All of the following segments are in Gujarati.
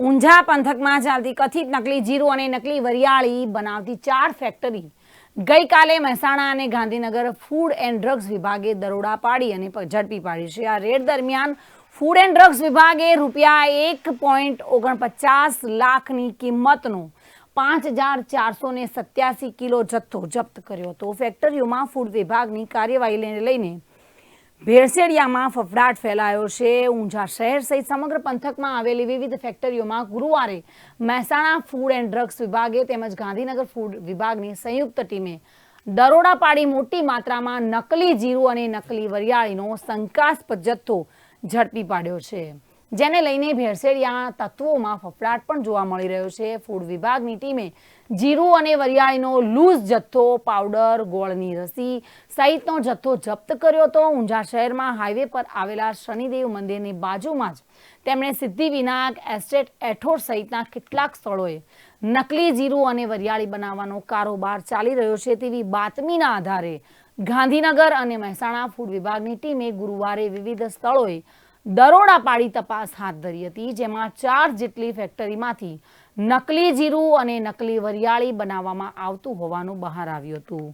ઊંઝા પંથકમાં ચાલતી કથિત નકલી જીરું અને નકલી વરિયાળી બનાવતી ચાર ફેક્ટરી ગઈકાલે મહેસાણા અને ગાંધીનગર ફૂડ એન્ડ ડ્રગ્સ વિભાગે દરોડા પાડી અને ઝડપી પાડી છે. આ રેડ દરમિયાન ફૂડ એન્ડ ડ્રગ્સ વિભાગે રૂપિયા એક પોઈન્ટ ઓગણપચાસ લાખની કિંમતનો પાંચ હજાર ચારસો ને સત્યાસી કિલો જથ્થો જપ્ત કર્યો હતો. ફેક્ટરીઓમાં ફૂડ વિભાગની કાર્યવાહીને લઈને ભેળસેડિયામાં ફફડાટ ફેલાયો છે. ઊંઝા શહેર સહિત સમગ્ર પંથકમાં આવેલી વિવિધ ફેક્ટરીઓમાં ગુરુવારે મહેસાણા ફૂડ એન્ડ ડ્રગ્સ વિભાગે તેમજ ગાંધીનગર ફૂડ વિભાગની સંયુક્ત ટીમે દરોડા પાડી મોટી માત્રામાં નકલી જીરું અને નકલી વરિયાળીનો શંકાસ્પદ જથ્થો ઝડપી પાડ્યો છે. જેને લઈને ભેળસેડિયા તત્વોમાં ફફડાટ પણ જોવા મળી રહ્યો છે. ફૂડ વિભાગની ટીમે જીરું અને વરિયાળીનો લૂઝ જથ્થો, પાવડર, ગોળની રસી સહિતનો જથ્થો જપ્ત કર્યો હતો. ઊંઝા શહેરમાં હાઈવે પર આવેલા શનિદેવ મંદિરની બાજુમાં જ તેમણે સિદ્ધિવિનાયક એસ્ટેટ એઠોર સહિતના કેટલાક સ્થળોએ નકલી જીરું અને વરિયાળી બનાવવાનો કારોબાર ચાલી રહ્યો છે તેવી બાતમીના આધારે ગાંધીનગર અને મહેસાણા ફૂડ વિભાગની ટીમે ગુરુવારે વિવિધ સ્થળોએ દરોડા પાડી તપાસ હાથ ધરી હતી, જેમાં ચાર જેટલી ફેક્ટરીમાંથી નકલી જીરું અને નકલી વરિયાળી બનાવવામાં આવતું હોવાનું બહાર આવ્યું હતું.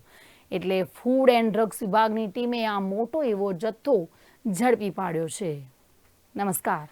એટલે ફૂડ એન્ડ ડ્રગ્સ વિભાગની ટીમે આ મોટો એવો જથ્થો ઝડપી પાડ્યો છે. નમસ્કાર.